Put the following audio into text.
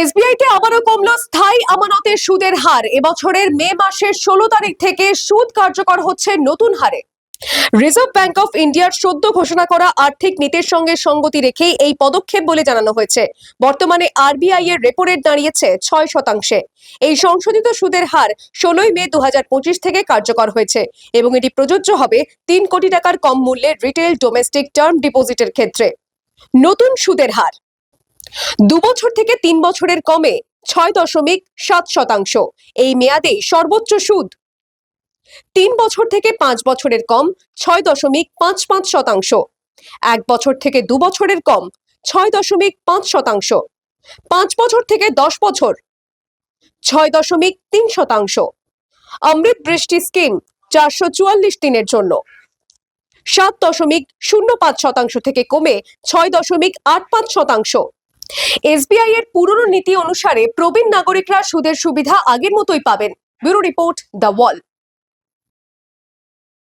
SBI তে আবারও কমল, স্থায়ী আমানতের সুদের হার। এবছরের মে মাসের ষোলো তারিখ থেকে সুদ কার্যকর হচ্ছে নতুন হারে। রিজার্ভ ব্যাংক অফ ইন্ডিয়ার সদ্য ঘোষণা করা আর্থিক নীতির সঙ্গে সঙ্গতি রেখেই এই পদক্ষেপ বলে জানানো হয়েছে। বর্তমানে আরবিআই এর রেপো রেট দাঁড়িয়েছে ছয় শতাংশে। এই সংশোধিত সুদের হার ষোলোই মে দু হাজার পঁচিশ থেকে কার্যকর হয়েছে এবং এটি প্রযোজ্য হবে তিন কোটি টাকার কম মূল্যের রিটেল ডোমেস্টিক টার্ম ডিপোজিটের ক্ষেত্রে। নতুন সুদের হার। দু বছর থেকে তিন বছরের কমে ছয় দশমিক সাত শতাংশ। এই মেয়াদে সর্বোচ্চ সুদ তিন বছর থেকে পাঁচ বছরের কম ছয় দশমিক পাঁচ পাঁচ শতাংশ। এক বছর থেকে দু বছরের কম ছয় দশমিক পাঁচ শতাংশ। পাঁচ বছর থেকে দশ বছর ছয় দশমিক তিন শতাংশ। অমৃত বৃষ্টি স্কিম চারশো চুয়াল্লিশ দিনের জন্য। সাত দশমিক শূন্য পাঁচ শতাংশ থেকে কমে ছয় দশমিক আট পাঁচ শতাংশ। এসবিআই এর পুরনো নীতি অনুসারে প্রবীণ নাগরিকরা সুদের সুবিধা আগের মতোই পাবেন। Bureau report the wall.